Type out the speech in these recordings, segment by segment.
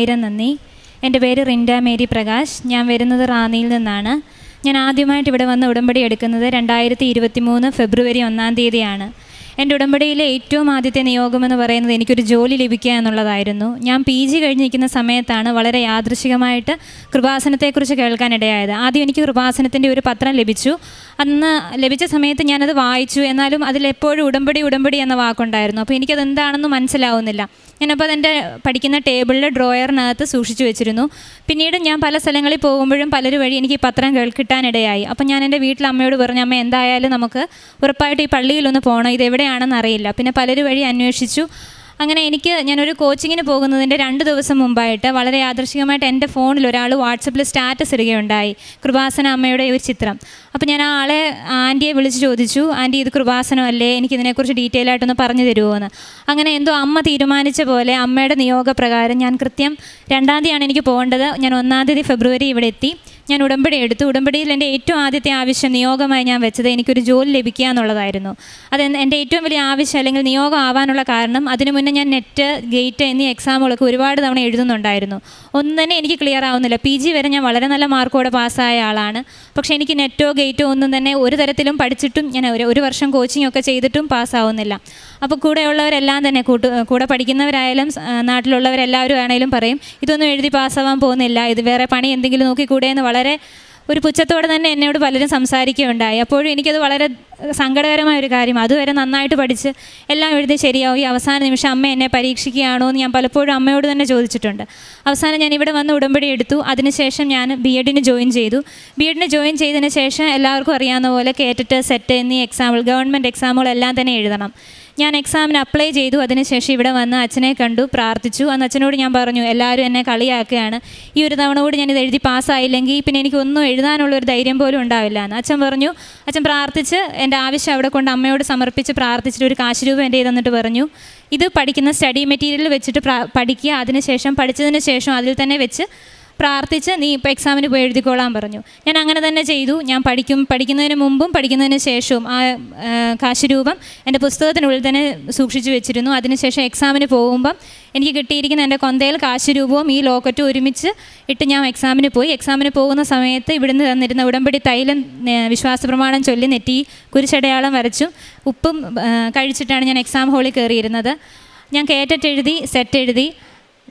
ആയിരം നന്ദി. എന്റെ പേര് റിൻഡ മേരി പ്രകാശ്. ഞാൻ വരുന്നത് റാന്നിയിൽ നിന്നാണ്. ഞാൻ ആദ്യമായിട്ട് ഇവിടെ വന്ന് ഉടമ്പടി എടുക്കുന്നത് രണ്ടായിരത്തി ഇരുപത്തി മൂന്ന് ഫെബ്രുവരി ഒന്നാം തീയതിയാണ്. എന്റെ ഉടമ്പടിയിലെ ഏറ്റവും ആദ്യത്തെ നിയോഗമെന്ന് പറയുന്നത് എനിക്കൊരു ജോലി ലഭിക്കുക എന്നുള്ളതായിരുന്നു. ഞാൻ പി ജി കഴിഞ്ഞിരിക്കുന്ന സമയത്താണ് വളരെ യാദൃശികമായിട്ട് കൃപാസനത്തെക്കുറിച്ച് കേൾക്കാനിടയായത്. ആദ്യം എനിക്ക് കൃപാസനത്തിന്റെ ഒരു പത്രം ലഭിച്ചു. അന്ന് ലഭിച്ച സമയത്ത് ഞാനത് വായിച്ചു. എന്നാലും അതിലെപ്പോഴും ഉടമ്പടി ഉടമ്പടി എന്ന വാക്കുണ്ടായിരുന്നു. അപ്പോൾ എനിക്കത് എന്താണെന്ന് മനസ്സിലാവുന്നില്ല. ഞാനപ്പോൾ അതെന്റെ പഠിക്കുന്ന ടേബിളിൽ ഡ്രോയറിനകത്ത് സൂക്ഷിച്ചു വെച്ചിരുന്നു. പിന്നീട് ഞാൻ പല സ്ഥലങ്ങളിൽ പോകുമ്പോഴും പലരും വഴി എനിക്ക് പത്രം കിട്ടാനിടയായി. അപ്പം ഞാൻ എന്റെ വീട്ടിൽ അമ്മയോട് പറഞ്ഞു അമ്മ എന്തായാലും നമുക്ക് ഉറപ്പായിട്ട് ഈ പള്ളിയിലൊന്ന് പോകണം ഇത് എവിടെയാണെന്ന് അറിയില്ല. പിന്നെ പലരും വഴി അന്വേഷിച്ചു. അങ്ങനെ എനിക്ക് ഞാനൊരു കോച്ചിങ്ങിന് പോകുന്നതിന്റെ രണ്ട് ദിവസം മുമ്പായിട്ട് വളരെ യാദൃശികമായിട്ട് എന്റെ ഫോണിൽ ഒരാൾ വാട്സപ്പിൽ സ്റ്റാറ്റസ് ഇടുകയുണ്ടായി കൃപാസന അമ്മയുടെ ഒരു ചിത്രം. അപ്പോൾ ഞാൻ ആ ആളെ ആന്റിയെ വിളിച്ച് ചോദിച്ചു ആന്റി ഇത് കൃപാസനം അല്ലേ? എനിക്ക് ഇതിനെക്കുറിച്ച് ഡീറ്റെയിൽ ആയിട്ടൊന്ന് പറഞ്ഞു തരുമോ എന്ന് അങ്ങനെ എന്തോ അമ്മ തീരുമാനിച്ച പോലെ അമ്മയുടെ നിയോഗപ്രകാരം ഞാൻ കൃത്യം രണ്ടാം തീയതിയാണ് എനിക്ക് പോകേണ്ടത്. ഞാൻ ഒന്നാം തീയതി ഫെബ്രുവരി ഇവിടെ എത്തി. ഞാൻ ഉടമ്പടി എടുത്തു. ഉടമ്പടിയിൽ എന്റെ ഏറ്റവും ആദ്യത്തെ ആവശ്യം നിയോഗമായി ഞാൻ വെച്ചത് എനിക്കൊരു ജോലി ലഭിക്കുക എന്നുള്ളതായിരുന്നു. അത് എൻ- എന്റെ ഏറ്റവും വലിയ ആവശ്യം അല്ലെങ്കിൽ നിയോഗം ആവാനുള്ള കാരണം അതിനു മുന്നേ ഞാൻ നെറ്റ് ഗേറ്റ് എന്നീ എക്സാമുകളൊക്കെ ഒരുപാട് തവണ എഴുതുന്നുണ്ടായിരുന്നു. ഒന്നും തന്നെ എനിക്ക് ക്ലിയർ ആവുന്നില്ല. പി ജി വരെ ഞാൻ വളരെ നല്ല മാർക്കോടെ പാസ്സായ ആളാണ്. പക്ഷേ എനിക്ക് നെറ്റോ ഗേറ്റോ ഒന്നും തന്നെ ഒരു തരത്തിലും പഠിച്ചിട്ടും ഞാൻ ഒരു ഒരു വർഷം കോച്ചിങ് ഒക്കെ ചെയ്തിട്ടും പാസ്സാവുന്നില്ല അപ്പോൾ കൂടെയുള്ളവരെല്ലാം തന്നെ കൂട്ട് കൂടെ പഠിക്കുന്നവരായാലും നാട്ടിലുള്ളവരെല്ലാവരും ആണെങ്കിലും പറയും ഇതൊന്നും എഴുതി പാസ്സാവാൻ പോകുന്നില്ല. ഇത് വേറെ പണി എന്തെങ്കിലും നോക്കിക്കൂടെ എന്ന് വളരെ ഒരു പുച്ഛത്തോടെ തന്നെ എന്നോട് പലരും സംസാരിക്കുകയുണ്ടായി. അപ്പോഴും എനിക്കത് വളരെ സങ്കടകരമായ ഒരു കാര്യം. അതുവരെ നന്നായിട്ട് പഠിച്ച് എല്ലാം എഴുതി ശരിയാവും. ഈ അവസാന നിമിഷം അമ്മ എന്നെ പരീക്ഷിക്കുകയാണോ എന്ന് ഞാൻ പലപ്പോഴും അമ്മയോട് തന്നെ ചോദിച്ചിട്ടുണ്ട്. അവസാനം ഞാൻ ഇവിടെ വന്ന് ഉടമ്പടി എടുത്തു. അതിനുശേഷം ഞാൻ ബി എഡിന് ജോയിൻ ചെയ്തു. ബി എഡിന് ജോയിൻ ചെയ്തതിന് ശേഷം എല്ലാവർക്കും അറിയാവുന്ന പോലെ കേറ്റിട്ട് സെറ്റ് എന്നീ എക്സാമ്പിൾ ഗവൺമെന്റ് എക്സാമുകളെല്ലാം തന്നെ എഴുതണം. ഞാൻ എക്സാമിന് അപ്ലൈ ചെയ്തു. അതിനുശേഷം ഇവിടെ വന്ന് അച്ഛനെ കണ്ടു പ്രാർത്ഥിച്ചു. അന്ന് അച്ഛനോട് ഞാൻ പറഞ്ഞു എല്ലാവരും എന്നെ കളിയാക്കുകയാണ്. ഈ ഒരു തവണ കൂടി ഞാൻ ഇത് എഴുതി പാസ്സായില്ലെങ്കിൽ പിന്നെ എനിക്കൊന്നും എഴുതാനുള്ള ഒരു ധൈര്യം പോലും ഉണ്ടാവില്ല. എന്ന് അച്ഛൻ പറഞ്ഞു. അച്ഛൻ പ്രാർത്ഥിച്ച് എന്റെ ആവശ്യം അവിടെ കൊണ്ട് അമ്മയോട് സമർപ്പിച്ച് പ്രാർത്ഥിച്ചിട്ട് ഒരു കാശ് രൂപ എന്റെ തന്നിട്ട് പറഞ്ഞു. ഇത് പഠിക്കുന്ന സ്റ്റഡി മെറ്റീരിയൽ വെച്ചിട്ട് പഠിക്കുക. അതിനുശേഷം പഠിച്ചതിന് ശേഷം അതിൽ തന്നെ വെച്ച് പ്രാർത്ഥിച്ച് നീ ഇപ്പോൾ എക്സാമിന് പോയി എഴുതിക്കോളാൻ പറഞ്ഞു. ഞാൻ അങ്ങനെ തന്നെ ചെയ്തു. ഞാൻ പഠിക്കും പഠിക്കുന്നതിന് മുമ്പും പഠിക്കുന്നതിന് ശേഷവും ആ കാശുരൂപം കാശ് രൂപം എന്റെ പുസ്തകത്തിനുള്ളിൽ തന്നെ സൂക്ഷിച്ചു വെച്ചിരുന്നു. അതിനുശേഷം എക്സാമിന് പോകുമ്പം എനിക്ക് കിട്ടിയിരിക്കുന്ന എന്റെ കൊന്തയിൽ കാശ് രൂപവും ഈ ലോക്കറ്റും ഒരുമിച്ച് ഇട്ട് ഞാൻ എക്സാമിന് പോയി. എക്സാമിന് പോകുന്ന സമയത്ത് ഇവിടുന്ന് തന്നിരുന്ന ഉടമ്പടി തൈലം വിശ്വാസ പ്രമാണം ചൊല്ലി നെറ്റി കുരിശടയാളം വരച്ചു. ഉപ്പും കഴിച്ചിട്ടാണ് ഞാൻ എക്സാം ഹാളിൽ കയറിയിരുന്നത്. ഞാൻ കേറ്ററ്റ് സെറ്റ് എഴുതി.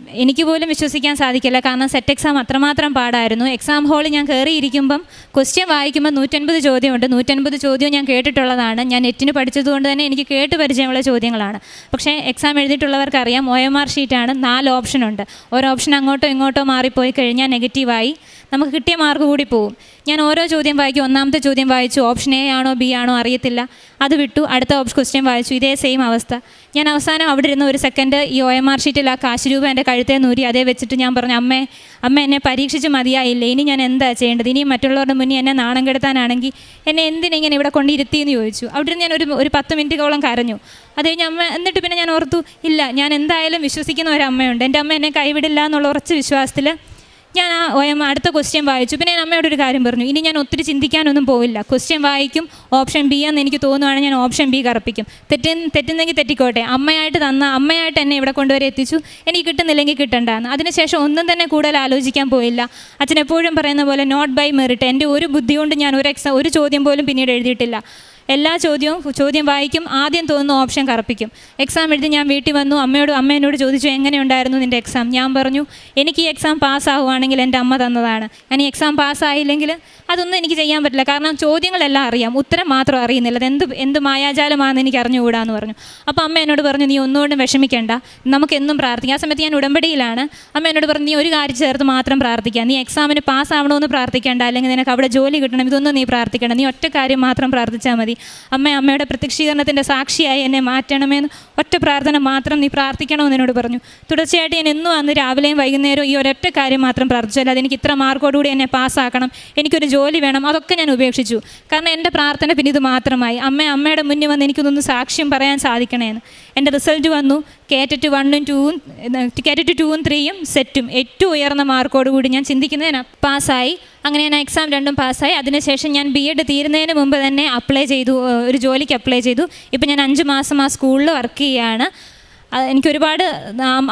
എനിക്ക് പോലും വിശ്വസിക്കാൻ സാധിക്കില്ല. കാരണം സെറ്റ് എക്സാം അത്രമാത്രം പാടായിരുന്നു. എക്സാം ഹാളിൽ ഞാൻ കയറിയിരിക്കുമ്പം ക്വസ്റ്റ്യൻ വായിക്കുമ്പോൾ നൂറ്റൻപത് ചോദ്യമുണ്ട്. നൂറ്റൻപത് ചോദ്യം ഞാൻ കേട്ടിട്ടുള്ളതാണ്. ഞാൻ നെറ്റിന് പഠിച്ചതുകൊണ്ട് തന്നെ എനിക്ക് കേട്ട് പരിചയമുള്ള ചോദ്യങ്ങളാണ്. പക്ഷേ എക്സാം എഴുതിയിട്ടുള്ളവർക്കറിയാം ഒ എം ആർ ഷീറ്റാണ് നാല് ഓപ്ഷനുണ്ട് ഒരു ഓപ്ഷൻ അങ്ങോട്ടോ ഇങ്ങോട്ടോ മാറിപ്പോയി കഴിഞ്ഞാൽ നെഗറ്റീവായി നമുക്ക് കിട്ടിയ മാർക്ക് കൂടി പോവും. ഞാൻ ഓരോ ചോദ്യം വായിക്കും. ഒന്നാമത്തെ ചോദ്യം വായിച്ചു. ഓപ്ഷൻ എ ആണോ ബി ആണോ അറിയത്തില്ല. അത് വിട്ടു. അടുത്ത ഓപ്ഷൻ ക്വസ്റ്റ്യൻ വായിച്ചു. ഇതേ സെയിം അവസ്ഥ. ഞാൻ അവസാനം അവിടെ ഇരുന്ന് ഒരു സെക്കൻഡ് ഈ ഒ എം ആർ ഷീറ്റിൽ ആ കാശ് രൂപ എന്റെ കഴുത്തെ നൂരി. അതേ വെച്ചിട്ട് ഞാൻ പറഞ്ഞു അമ്മേ അമ്മ എന്നെ പരീക്ഷിച്ച് മതിയായില്ല? ഇനി ഞാൻ എന്താ ചെയ്യേണ്ടത്? ഇനി മറ്റുള്ളവരുടെ മുന്നിൽ എന്നെ നാണം കെടുത്താനാണെങ്കിൽ എന്നെ എന്തിനിങ്ങനെ ഇവിടെ കൊണ്ടിരുത്തിയെന്ന് ചോദിച്ചു. അവിടെ ഞാൻ ഒരു ഒരു പത്ത് മിനിറ്റോളം കരഞ്ഞു. അത് കഴിഞ്ഞ് അമ്മ എന്നിട്ട് പിന്നെ ഞാൻ ഓർത്തു ഇല്ല ഞാൻ എന്തായാലും വിശ്വസിക്കുന്ന ഒരു അമ്മയുണ്ട്. എന്റെ അമ്മ എന്നെ കൈവിടില്ല എന്നുള്ള ഉറച്ച വിശ്വാസത്തിൽ ഞാൻ ആ അടുത്ത ക്വസ്റ്റ്യൻ വായിച്ചു. പിന്നെ ഞാൻ അമ്മയോട് ഒരു കാര്യം പറഞ്ഞു. ഇനി ഞാൻ ഒത്തിരി ചിന്തിക്കാനൊന്നും പോവില്ല. ക്വസ്റ്റ്യൻ വായിക്കും ഓപ്ഷൻ ബി എന്ന് എനിക്ക് തോന്നുവാണെങ്കിൽ ഞാൻ ഓപ്ഷൻ ബി കറപ്പിക്കും. തെറ്റി തെറ്റുന്നെങ്കിൽ തെറ്റിക്കോട്ടെ. അമ്മയായിട്ട് തന്ന അമ്മയായിട്ട് എന്നെ ഇവിടെ കൊണ്ടുവരെ എത്തിച്ചു. എനിക്ക് കിട്ടുന്നില്ലെങ്കിൽ കിട്ടണ്ടെന്ന്. അതിനുശേഷം ഒന്നും തന്നെ കൂടുതൽ ആലോചിക്കാൻ പോയില്ല. അച്ഛൻ എപ്പോഴും പറയുന്ന പോലെ നോട്ട് ബൈ മെറിറ്റ് എന്റെ ഒരു ബുദ്ധി കൊണ്ട് ഞാൻ ഒരു എക്സാം ഒരു ചോദ്യം പോലും പിന്നീട് എഴുതിയിട്ടില്ല. എല്ലാ ചോദ്യവും ചോദ്യം വായിക്കും. ആദ്യം തോന്നുന്ന ഓപ്ഷൻ കറപ്പിക്കും. എക്സാം എഴുതി ഞാൻ വീട്ടിൽ വന്നു. അമ്മയോട് അമ്മ എന്നോട് ചോദിച്ചു എങ്ങനെയുണ്ടായിരുന്നു നിന്റെ എക്സാം ഞാൻ പറഞ്ഞു എനിക്ക് ഈ എക്സാം പാസ്സാവുകയാണെങ്കിൽ എന്റെ അമ്മ തന്നതാണ്. ഞാൻ ഈ എക്സാം പാസ്സായില്ലെങ്കിൽ അതൊന്നും എനിക്ക് ചെയ്യാൻ പറ്റില്ല. കാരണം ചോദ്യങ്ങളെല്ലാം അറിയാം. ഉത്തരം മാത്രം അറിയുന്നില്ല. അത് എന്ത് എന്ത് മായാജാലമാണെന്ന് എനിക്ക് അറിഞ്ഞുകൂടാന്ന് പറഞ്ഞു. അപ്പോൾ അമ്മ എന്നോട് പറഞ്ഞു നീ ഒന്നുകൊണ്ടും വിഷമിക്കേണ്ട. നമുക്ക് എന്നും പ്രാർത്ഥിക്കാം. ആ സമയത്ത് ഞാൻ ഉടമ്പടിയിലാണ്. അമ്മ എന്നോട് പറഞ്ഞു നീ ഒരു കാര്യം ചേർത്ത് മാത്രം പ്രാർത്ഥിക്കുക നീ എക്സാമിന് പാസ്സാവണമെന്ന് പ്രാർത്ഥിക്കേണ്ട. അല്ലെങ്കിൽ നിനക്ക് അവിടെ ജോലി കിട്ടണം. ഇതൊന്നും നീ പ്രാർത്ഥിക്കണം നീ ഒറ്റ കാര്യം മാത്രം പ്രാർത്ഥിച്ചാൽ മതി. അമ്മ അമ്മയുടെ പ്രത്യക്ഷീകരണത്തിന്റെ സാക്ഷിയായി എന്നെ മാറ്റണമെന്ന് ഒറ്റ പ്രാർത്ഥന മാത്രം നീ പ്രാർത്ഥിക്കണമെന്ന് എന്നോട് പറഞ്ഞു. തുടർച്ചയായിട്ട് ഞാൻ എന്നും അന്ന് രാവിലെയും വൈകുന്നേരവും ഈ ഒരൊറ്റ കാര്യം മാത്രം പ്രാർത്ഥിച്ചു അല്ലാതെ എനിക്ക് ഇത്ര മാർക്കോടുകൂടി എന്നെ പാസ്സാക്കണം. എനിക്കൊരു ജോലി വേണം അതൊക്കെ ഞാൻ ഉപേക്ഷിച്ചു. കാരണം എന്റെ പ്രാർത്ഥന പിന്നെ ഇത് മാത്രമായി. അമ്മ അമ്മയുടെ മുന്നിൽ വന്ന് എനിക്കൊന്നൊന്ന് സാക്ഷ്യം പറയാൻ സാധിക്കണേന്ന്. എന്റെ റിസൾട്ട് വന്നു. കേറ്ററ്റ് വണ്ണും ടൂവും കേറ്ററ്റ് ടൂവും ത്രീയും സെറ്റും ഏറ്റവും ഉയർന്ന മാർക്കോടുകൂടി ഞാൻ ചിന്തിക്കുന്നതിന് പാസ്സായി. അങ്ങനെ ഞാൻ എക്സാം രണ്ടും പാസ്സായി. അതിനുശേഷം ഞാൻ ബി എഡ് തീരുന്നതിന് മുമ്പ് തന്നെ അപ്ലൈ ചെയ്തു. ഒരു ജോലിക്ക് അപ്ലൈ ചെയ്തു. ഇപ്പം ഞാൻ അഞ്ച് മാസം ആ സ്കൂളിൽ വർക്ക് ചെയ്യുകയാണ് എനിക്ക് ഒരുപാട്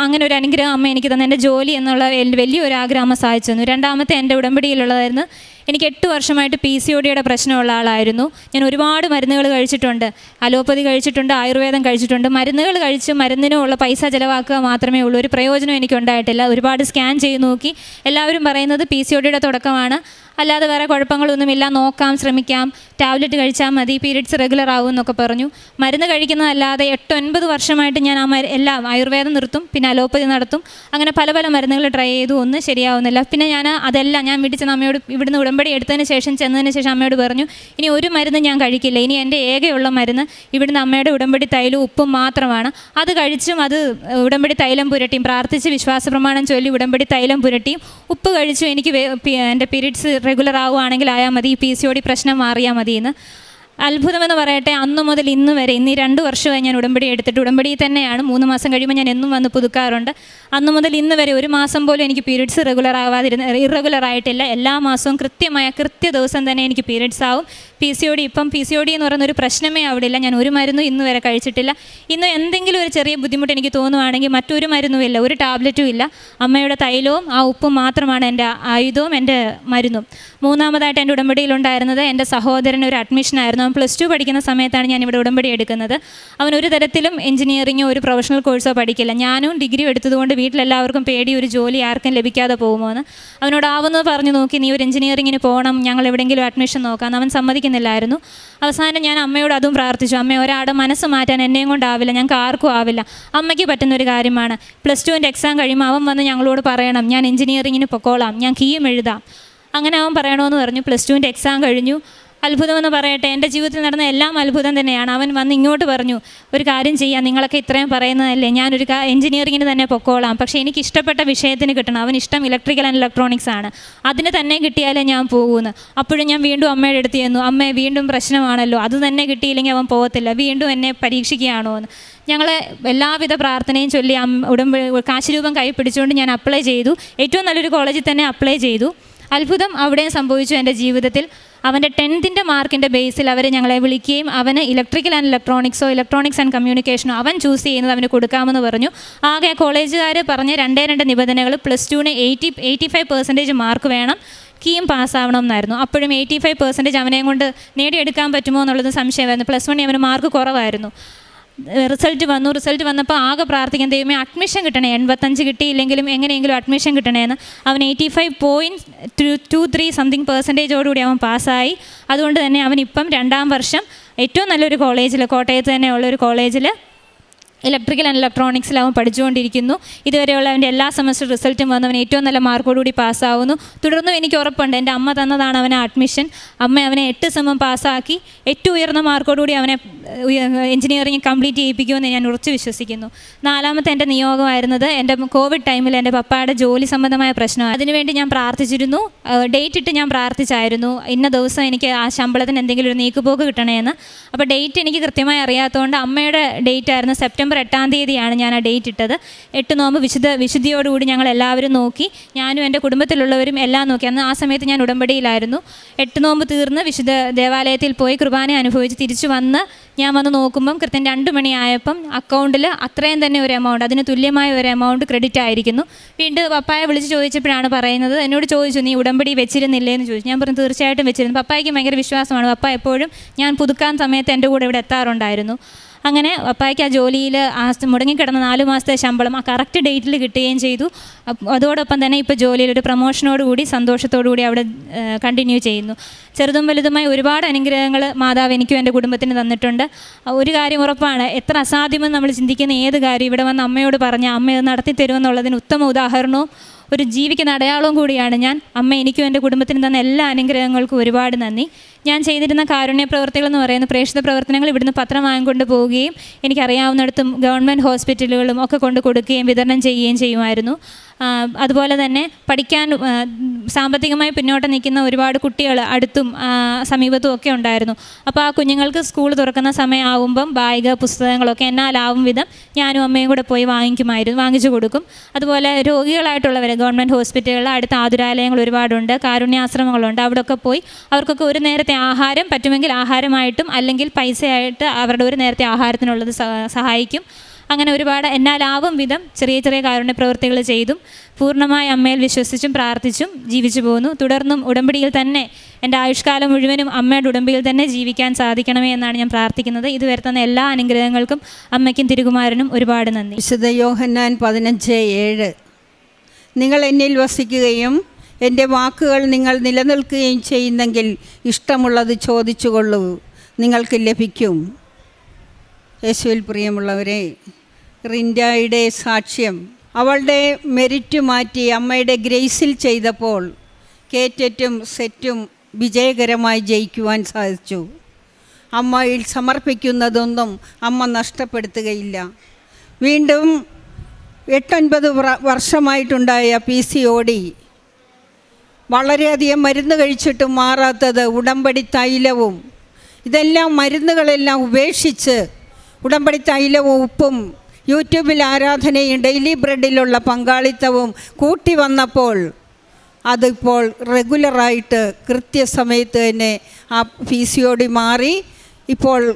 അങ്ങനെ ഒരു അനുഗ്രഹം അമ്മ എനിക്ക് തന്നെ. എന്റെ ജോലി എന്നുള്ള വലിയൊരു ആഗ്രഹം സഹായിച്ചു തന്നു. രണ്ടാമത്തെ എന്റെ ഉടമ്പടിയിലുള്ളതായിരുന്നു എനിക്ക് എട്ട് വർഷമായിട്ട് പി സി ഒ ഡിയുടെ പ്രശ്നമുള്ള ആളായിരുന്നു. ഞാൻ ഒരുപാട് മരുന്നുകൾ കഴിച്ചിട്ടുണ്ട്. അലോപ്പതി കഴിച്ചിട്ടുണ്ട് ആയുർവേദം കഴിച്ചിട്ടുണ്ട്. മരുന്നുകൾ കഴിച്ച് മരുന്നിനുള്ള പൈസ ചിലവാക്കുക മാത്രമേ ഉള്ളൂ. ഒരു പ്രയോജനം എനിക്ക് ഉണ്ടായിട്ടില്ല ഒരുപാട് സ്കാൻ ചെയ്ത് നോക്കി. എല്ലാവരും പറയുന്നത് പി സി ഒ ഡിയുടെ തുടക്കമാണ്. അല്ലാതെ വേറെ കുഴപ്പങ്ങളൊന്നുമില്ല. നോക്കാം ശ്രമിക്കാം. ടാബ്ലറ്റ് കഴിച്ചാൽ മതി. പീരിയഡ്സ് റെഗുലർ ആവും എന്നൊക്കെ പറഞ്ഞു. മരുന്ന് കഴിക്കുന്നതല്ലാതെ എട്ട് ഒൻപത് വർഷമായിട്ട് ഞാൻ ആ എല്ലാം ആയുർവേദം നിർത്തും പിന്നെ അലോപ്പതി നടത്തും. അങ്ങനെ പല പല മരുന്നുകൾ ട്രൈ ചെയ്തു. ഒന്നും ശരിയാവുന്നില്ല. പിന്നെ ഞാൻ അതെല്ലാം ഞാൻ നമ്മയോട് അമ്മയോട് ഇവിടുന്ന് ഉടമ്പടി എടുത്തതിന് ശേഷം ചെന്നതിന് ശേഷം അമ്മയോട് പറഞ്ഞു ഇനി ഒരു മരുന്ന് ഞാൻ കഴിക്കില്ല. ഇനി എന്റെ ഏകയുള്ള മരുന്ന് ഇവിടുന്ന് അമ്മയുടെ ഉടമ്പടി തൈലും ഉപ്പും മാത്രമാണ്. അത് കഴിച്ചും അത് ഉടമ്പടി തൈലം പുരട്ടിയും. പ്രാർത്ഥിച്ച് വിശ്വാസ പ്രമാണം ചൊല്ലി ഉടമ്പടി തൈലം പുരട്ടിയും. ഉപ്പ് കഴിച്ചും എനിക്ക് എന്റെ പീരീഡ്സ് റെഗുലർ ആവുകയാണെങ്കിൽ ആയാൽ മതി. ഈ പി സി പ്രശ്നം മാറിയാൽ മതി എന്ന് അത്ഭുതമെന്ന് പറയട്ടെ അന്ന് മുതൽ ഇന്ന് വരെ ഇന്ന് രണ്ട് വർഷമായി ഞാൻ ഉടമ്പടി എടുത്തിട്ട് ഉടമ്പടി തന്നെയാണ്. മൂന്ന് മാസം കഴിയുമ്പോൾ ഞാൻ എന്നും വന്ന് പുതുക്കാറുണ്ട്. അന്ന് മുതൽ ഇന്ന് വരെ ഒരു മാസം പോലും എനിക്ക് പീരീഡ്സ് റെഗുലർ ആവാതിരുന്ന ഇറഗുലർ ആയിട്ടില്ല. എല്ലാ മാസവും കൃത്യമായ കൃത്യ ദിവസം തന്നെ എനിക്ക് പീരീഡ്സ് ആവും. പി സി ഒ ഡി ഇപ്പം പി സി ഒ ഡി എന്ന് പറയുന്ന ഒരു പ്രശ്നമേ അവിടെ ഇല്ല ഞാൻ ഒരു മരുന്നും ഇന്ന് വരെ കഴിച്ചിട്ടില്ല. ഇന്ന് എന്തെങ്കിലും ഒരു ചെറിയ ബുദ്ധിമുട്ട് എനിക്ക് തോന്നുവാണെങ്കിൽ മറ്റൊരു മരുന്നും ഇല്ല ഒരു ടാബ്ലറ്റും ഇല്ല. അമ്മയുടെ തൈലവും ആ ഉപ്പും മാത്രമാണ് എന്റെ ആയുധവും എന്റെ മരുന്നും. മൂന്നാമതായിട്ട് എന്റെ ഉടമ്പടിയിലുണ്ടായിരുന്നത് എന്റെ സഹോദരൻ ഒരു അവൻ പ്ലസ് ടു പഠിക്കുന്ന സമയത്താണ് ഞാൻ ഇവിടെ ഉടമ്പടി എടുക്കുന്നത്. അവൻ ഒരു തരത്തിലും എഞ്ചിനീയറിങ്ങോ ഒരു പ്രൊഫഷണൽ കോഴ്സോ പഠിക്കില്ല. ഞാനും ഡിഗ്രി എടുത്തതുകൊണ്ട് വീട്ടിലെല്ലാവർക്കും പേടി ഒരു ജോലി ആർക്കും ലഭിക്കാതെ പോകുമോ എന്ന് അവനോട് ആവുന്നത് പറഞ്ഞു നോക്കി നീ ഒരു എഞ്ചിനീയറിങ്ങിന് പോകണം ഞങ്ങൾ എവിടെയെങ്കിലും അഡ്മിഷൻ നോക്കാം അവൻ സമ്മതിക്കുന്നില്ലായിരുന്നു. അവസാനം ഞാൻ അമ്മയോട് അതും പ്രാർത്ഥിച്ചു. അമ്മ ഒരാളുടെ മനസ്സ് മാറ്റാൻ എന്നെയും കൊണ്ടാവില്ല ഞങ്ങൾക്ക് ആർക്കും ആവില്ല. അമ്മയ്ക്ക് പറ്റുന്ന ഒരു കാര്യമാണ് പ്ലസ് ടുവിന്റെ എക്സാം കഴിയുമ്പോൾ അവൻ വന്ന് ഞങ്ങളോട് പറയണം ഞാൻ എഞ്ചിനീയറിങ്ങിന് പൊക്കോളാം ഞാൻ കീയും എഴുതാം. അങ്ങനെ അവൻ പറയണമെന്ന് പറഞ്ഞു. പ്ലസ് ടുവിന്റെ എക്സാം കഴിഞ്ഞു. അത്ഭുതമെന്ന് പറയട്ടെ. എന്റെ ജീവിതത്തിൽ നടന്ന എല്ലാം അത്ഭുതം തന്നെയാണ്. അവൻ വന്ന് ഇങ്ങോട്ട് പറഞ്ഞു ഒരു കാര്യം ചെയ്യാം നിങ്ങളൊക്കെ ഇത്രയും പറയുന്നതല്ലേ? ഞാനൊരു എഞ്ചിനീയറിങ്ങിന് തന്നെ പൊക്കോളാം. പക്ഷേ എനിക്ക് ഇഷ്ടപ്പെട്ട വിഷയത്തിന് കിട്ടണം. അവൻ ഇഷ്ടം ഇലക്ട്രിക്കൽ ആൻഡ് ഇലക്ട്രോണിക്സ് ആണ്. അതിന് തന്നെ കിട്ടിയാലേ ഞാൻ പോകുന്നു അപ്പോഴും ഞാൻ വീണ്ടും അമ്മയുടെ അടുത്ത് ചെന്നു. അമ്മ വീണ്ടും പ്രശ്നമാണല്ലോ. അത് തന്നെ കിട്ടിയില്ലെങ്കിൽ അവൻ പോകത്തില്ല വീണ്ടും എന്നെ പരീക്ഷിക്കുകയാണോ എന്ന് ഞങ്ങൾ എല്ലാവിധ പ്രാർത്ഥനയും ചൊല്ലി ഉടമ്പ കാശുരൂപം കൈ പിടിച്ചുകൊണ്ട് ഞാൻ അപ്ലൈ ചെയ്തു. ഏറ്റവും നല്ലൊരു കോളേജിൽ തന്നെ അപ്ലൈ ചെയ്തു. അത്ഭുതം അവിടെയും സംഭവിച്ചു എന്റെ ജീവിതത്തിൽ. അവന്റെ ടെൻത്തിന്റെ മാർക്കിന്റെ ബേസിൽ അവർ ഞങ്ങളെ വിളിക്കുകയും അവന് ഇലക്ട്രിക്കൽ ആൻഡ് ഇലക്ട്രോണിക്സോ ഇലക്ട്രോണിക്സ് ആൻഡ് കമ്മ്യൂണിക്കേഷനോ അവൻ ചൂസ് ചെയ്യുന്നത് അവന് കൊടുക്കാമെന്ന് പറഞ്ഞു. ആകെ കോളേജുകാർ പറഞ്ഞ രണ്ടേ രണ്ട് നിബന്ധനകൾ പ്ലസ് ടുവിന് eighty eighty five percentage mark വേണം. കീം പാസ്സാവണം എന്നായിരുന്നു അപ്പോഴും എയ്റ്റി ഫൈവ് പെർസെന്റേജ് അവനെയും കൊണ്ട് നേടിയെടുക്കാൻ പറ്റുമോ എന്നുള്ളത് സംശയമായിരുന്നു. പ്ലസ് വണ്ണി അവന് മാർക്ക് കുറവായിരുന്നു. റിസൾട്ട് വന്നു. റിസൾട്ട് വന്നപ്പോൾ ആകെ പ്രാർത്ഥിക്കാൻ ദൈവമേ അഡ്മിഷൻ കിട്ടണേ. എൺപത്തഞ്ച് കിട്ടിയില്ലെങ്കിലും എങ്ങനെയെങ്കിലും അഡ്മിഷൻ കിട്ടണേന്ന് അവൻ eighty five point two two three something പെർസെന്റേജോടുകൂടി അവൻ പാസ്സായി. അതുകൊണ്ട് തന്നെ അവൻ ഇപ്പം രണ്ടാം വർഷം ഏറ്റവും നല്ലൊരു കോളേജിൽ കോട്ടയത്ത് തന്നെ ഉള്ള ഒരു കോളേജിൽ ഇലക്ട്രിക്കൽ ആൻഡ് ഇലക്ട്രോണിക്സിൽ അവൻ പഠിച്ചുകൊണ്ടിരിക്കുന്നു. ഇതുവരെയുള്ള അവന്റെ എല്ലാ സെമസ്റ്റർ റിസൾട്ടും വന്നവൻ ഏറ്റവും നല്ല മാർക്കോടുകൂടി പാസ്സാവുന്നു തുടർന്നും എനിക്ക് ഉറപ്പുണ്ട്. എന്റെ അമ്മ തന്നതാണ് അവനെ അഡ്മിഷൻ അമ്മ അവനെ എട്ട് സെമം പാസ്സാക്കി ഏറ്റവും ഉയർന്ന മാർക്കോടുകൂടി അവനെ എഞ്ചിനീയറിംഗ് കംപ്ലീറ്റ് ചെയ്യിപ്പിക്കുമെന്ന് ഞാൻ ഉറച്ചു വിശ്വസിക്കുന്നു. നാലാമത്തെ എന്റെ നിയോഗമായിരുന്നത് എന്റെ കോവിഡ് ടൈമിൽ എന്റെ പപ്പയുടെ ജോലി സംബന്ധമായ പ്രശ്നമാണ് അതിനുവേണ്ടി ഞാൻ പ്രാർത്ഥിച്ചിരുന്നു. ഡേറ്റ് ഇട്ട് ഞാൻ പ്രാർത്ഥിച്ചായിരുന്നു. ഇന്ന ദിവസം എനിക്ക് ആ ശമ്പളത്തിന് എന്തെങ്കിലും ഒരു നീക്കുപോക്ക് കിട്ടണമെന്ന് അപ്പോൾ ഡേറ്റ് എനിക്ക് കൃത്യമായി അറിയാത്തതുകൊണ്ട് അമ്മയുടെ ഡേറ്റ് ആയിരുന്നു സെപ്റ്റംബർ എട്ടാം തീയതിയാണ് ഞാൻ ആ ഡേറ്റ് ഇട്ടത്. എട്ട് നോമ്പ് വിശുദ്ധ വിശുദ്ധിയോടുകൂടി ഞങ്ങൾ എല്ലാവരും നോക്കി. ഞാനും എന്റെ കുടുംബത്തിലുള്ളവരും എല്ലാം നോക്കി. അന്ന് ആ സമയത്ത് ഞാൻ ഉടമ്പടിയിലായിരുന്നു. എട്ട് നോമ്പ് തീർന്ന് വിശുദ്ധ ദേവാലയത്തിൽ പോയി കുർബാന അനുഭവിച്ച് തിരിച്ചു വന്ന് ഞാൻ വന്ന് നോക്കുമ്പം കൃത്യം രണ്ട് മണിയായപ്പം അക്കൗണ്ടിൽ അത്രയും തന്നെ ഒരു എമൗണ്ട് അതിന് തുല്യമായ ഒരു എമൗണ്ട് ക്രെഡിറ്റ് ആയിരിക്കുന്നു. വീണ്ടും പപ്പായെ വിളിച്ച് ചോദിച്ചപ്പോഴാണ് പറയുന്നത് എന്നോട് ചോദിച്ചു നീ ഉടമ്പടി വെച്ചിരുന്നില്ലേ എന്ന് ചോദിച്ചു. ഞാൻ പറഞ്ഞു തീർച്ചയായിട്ടും വെച്ചിരുന്നു. പപ്പായ്ക്ക് ഭയങ്കര വിശ്വാസമാണ്. പപ്പ എപ്പോഴും ഞാൻ പുതുക്കാൻ സമയത്ത് എന്റെ കൂടെ ഇവിടെ എത്താറുണ്ടായിരുന്നു. അങ്ങനെ പപ്പായ്ക്ക് ആ ജോലിയിൽ ആ മുടങ്ങിക്കിടന്ന നാല് മാസത്തെ ശമ്പളം ആ കറക്റ്റ് ഡേറ്റിൽ കിട്ടുകയും ചെയ്തു. അതോടൊപ്പം തന്നെ ഇപ്പോൾ ജോലിയിൽ ഒരു പ്രൊമോഷനോടുകൂടി സന്തോഷത്തോടുകൂടി അവിടെ കണ്ടിന്യൂ ചെയ്യുന്നു. ചെറുതും വലുതുമായ ഒരുപാട് അനുഗ്രഹങ്ങൾ മാതാവ് എനിക്കും എന്റെ കുടുംബത്തിന് തന്നിട്ടുണ്ട്. ഒരു കാര്യം ഉറപ്പാണ്. എത്ര അസാധ്യമെന്ന് നമ്മൾ ചിന്തിക്കുന്ന ഏത് കാര്യം ഇവിടെ വന്ന് അമ്മയോട് പറഞ്ഞ അമ്മ അത് നടത്തി തരുമെന്നുള്ളതിന് ഉത്തമ ഉദാഹരണവും ഒരു ജീവിക്കുന്ന അടയാളവും കൂടിയാണ് ഞാൻ. അമ്മ എനിക്കും എന്റെ കുടുംബത്തിന് തന്ന എല്ലാ അനുഗ്രഹങ്ങൾക്കും ഒരുപാട് നന്ദി. ഞാൻ ചെയ്തിരുന്ന കാരുണ്യ പ്രവർത്തികൾ എന്ന് പറയുന്ന പ്രേക്ഷിത പ്രവർത്തനങ്ങൾ ഇവിടുന്ന് പത്രം വാങ്ങിക്കൊണ്ട് പോവുകയും എനിക്കറിയാവുന്നിടത്തും ഗവൺമെന്റ് ഹോസ്പിറ്റലുകളും ഒക്കെ കൊണ്ട് കൊടുക്കുകയും വിതരണം ചെയ്യുകയും ചെയ്യുമായിരുന്നു. അതുപോലെ തന്നെ പഠിക്കാൻ സാമ്പത്തികമായി പിന്നോട്ട് നിൽക്കുന്ന ഒരുപാട് കുട്ടികൾ അടുത്തും സമീപത്തും ഒക്കെ ഉണ്ടായിരുന്നു. അപ്പോൾ ആ കുഞ്ഞുങ്ങൾക്ക് സ്കൂൾ തുറക്കുന്ന സമയമാകുമ്പം ബാഗ് പുസ്തകങ്ങളൊക്കെ എന്നാലാവും വിധം ഞാനും അമ്മയും കൂടെ പോയി വാങ്ങിക്കുമായിരുന്നു വാങ്ങിച്ചു കൊടുക്കും. അതുപോലെ രോഗികളായിട്ടുള്ളവർ ഗവൺമെന്റ് ഹോസ്പിറ്റലുകൾ അടുത്ത ആതുരാലയങ്ങൾ ഒരുപാടുണ്ട് കാരുണ്യാശ്രമങ്ങളുണ്ട് അവിടെയൊക്കെ പോയി അവർക്കൊക്കെ ഒരു നേരത്തെ ആഹാരം പറ്റുമെങ്കിൽ ആഹാരമായിട്ടും അല്ലെങ്കിൽ പൈസയായിട്ട് അവരുടെ ഒരു നേരത്തെ ആഹാരത്തിനുള്ളത് സഹായിക്കും. അങ്ങനെ ഒരുപാട് എന്നാലാവും വിധം ചെറിയ ചെറിയ കാരുണ്യ പ്രവൃത്തികൾ ചെയ്തും പൂർണമായി അമ്മയിൽ വിശ്വസിച്ചും പ്രാർത്ഥിച്ചും ജീവിച്ചു പോകുന്നു തുടർന്നും ഉടമ്പടിയിൽ തന്നെ എന്റെ ആയുഷ്കാലം മുഴുവനും അമ്മയുടെ ഉടമ്പടിയിൽ തന്നെ ജീവിക്കാൻ സാധിക്കണമേ എന്നാണ് ഞാൻ പ്രാർത്ഥിക്കുന്നത്. ഇതുവരെ തന്ന എല്ലാ അനുഗ്രഹങ്ങൾക്കും അമ്മയ്ക്കും തിരുകുമാരനും ഒരുപാട് നന്ദി. വിശുദ്ധ യോഹന്നാൻ പതിനഞ്ച് ഏഴ്. നിങ്ങൾ എന്നിൽ വസിക്കുകയും എന്റെ വാക്കുകൾ നിങ്ങൾ നിലനിൽക്കുകയും ചെയ്യുന്നെങ്കിൽ ഇഷ്ടമുള്ളത് ചോദിച്ചുകൊള്ളൂ. നിങ്ങൾക്ക് ലഭിക്കും. യേശുവിൽ പ്രിയമുള്ളവരെ റിൻഡായുടെ സാക്ഷ്യം. അവളുടെ മെരിറ്റ് മാറ്റി അമ്മയുടെ ഗ്രേസിൽ ചെയ്തപ്പോൾ കേറ്ററ്റും സെറ്റും വിജയകരമായി ജയിക്കുവാൻ സാധിച്ചു. അമ്മയിൽ സമർപ്പിക്കുന്നതൊന്നും അമ്മ നഷ്ടപ്പെടുത്തുകയില്ല. വീണ്ടും എട്ടൊൻപത് വർഷമായിട്ടുണ്ടായ പി സി ഡി വളരെയധികം മരുന്ന് കഴിച്ചിട്ടും മാറാത്തത് ഉടമ്പടി തൈലവും ഇതെല്ലാം മരുന്നുകളെല്ലാം ഉപേക്ഷിച്ച് ഉടമ്പടി തൈലവും ഉപ്പും യൂട്യൂബിൽ ആരാധനയും ഡെയിലി ബ്രെഡിലുള്ള പങ്കാളിത്തവും കൂട്ടി വന്നപ്പോൾ അതിപ്പോൾ റെഗുലറായിട്ട് കൃത്യസമയത്ത് തന്നെ ആ പി സി മാറി. ഇപ്പോൾ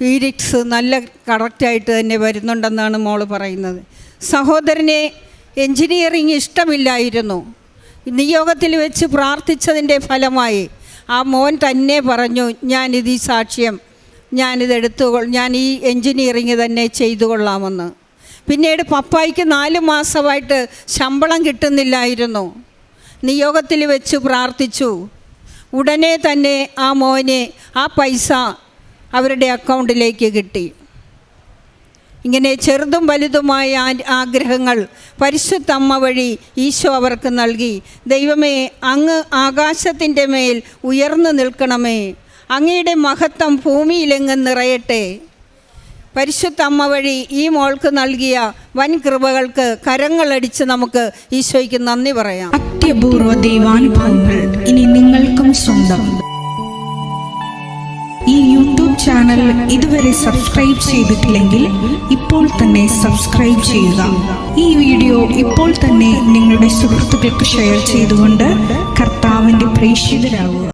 പീരിയഡ്സ് നല്ല കറക്റ്റായിട്ട് തന്നെ വരുന്നുണ്ടെന്നാണ് മോൾ പറയുന്നത്. സഹോദരനെ എൻജിനീയറിങ് ഇഷ്ടമില്ലായിരുന്നു. നിയോഗത്തിൽ വെച്ച് പ്രാർത്ഥിച്ചതിന്റെ ഫലമായി ആ മോൻ തന്നെ പറഞ്ഞു ഞാനിത് ഈ സാക്ഷ്യം ഞാനിത് എടുത്തു ഞാൻ ഈ എൻജിനീയറിങ് തന്നെ ചെയ്തു കൊള്ളാമെന്ന് പിന്നീട് പപ്പായിക്ക് നാല് മാസമായിട്ട് ശമ്പളം കിട്ടുന്നില്ലായിരുന്നു. നിയോഗത്തിൽ വെച്ച് പ്രാർത്ഥിച്ചു. ഉടനെ തന്നെ ആ മോനെ ആ പൈസ അവരുടെ അക്കൗണ്ടിലേക്ക് കിട്ടി. ഇങ്ങനെ ചെറുതും വലുതുമായ ആഗ്രഹങ്ങൾ പരിശുദ്ധ അമ്മ വഴി ഈശോ അവർക്ക് നൽകി. ദൈവമേ അങ്ങ് ആകാശത്തിന്റെ മേൽ ഉയർന്നു നിൽക്കണമേ. അങ്ങയുടെ മഹത്വം ഭൂമിയിലെങ്ങും നിറയട്ടെ. പരിശുദ്ധ അമ്മ വഴി ഈ മോൾക്ക് നൽകിയ വൻ കൃപകൾക്ക് കരങ്ങളടിച്ച് നമുക്ക് ഈശോയ്ക്ക് നന്ദി പറയാം. അത്യപൂർവ ദൈവാനുഭവങ്ങൾ ഇനി നിങ്ങൾക്കും സ്വന്തം. ഈ യൂട്യൂബ് ചാനൽ ഇതുവരെ സബ്സ്ക്രൈബ് ചെയ്തിട്ടില്ലെങ്കിൽ ഇപ്പോൾ തന്നെ സബ്സ്ക്രൈബ് ചെയ്യുക. ഈ വീഡിയോ ഇപ്പോൾ തന്നെ നിങ്ങളുടെ സുഹൃത്തുക്കൾക്ക് ഷെയർ ചെയ്തുകൊണ്ട് കർത്താവിന്റെ പ്രേക്ഷിതരാകുക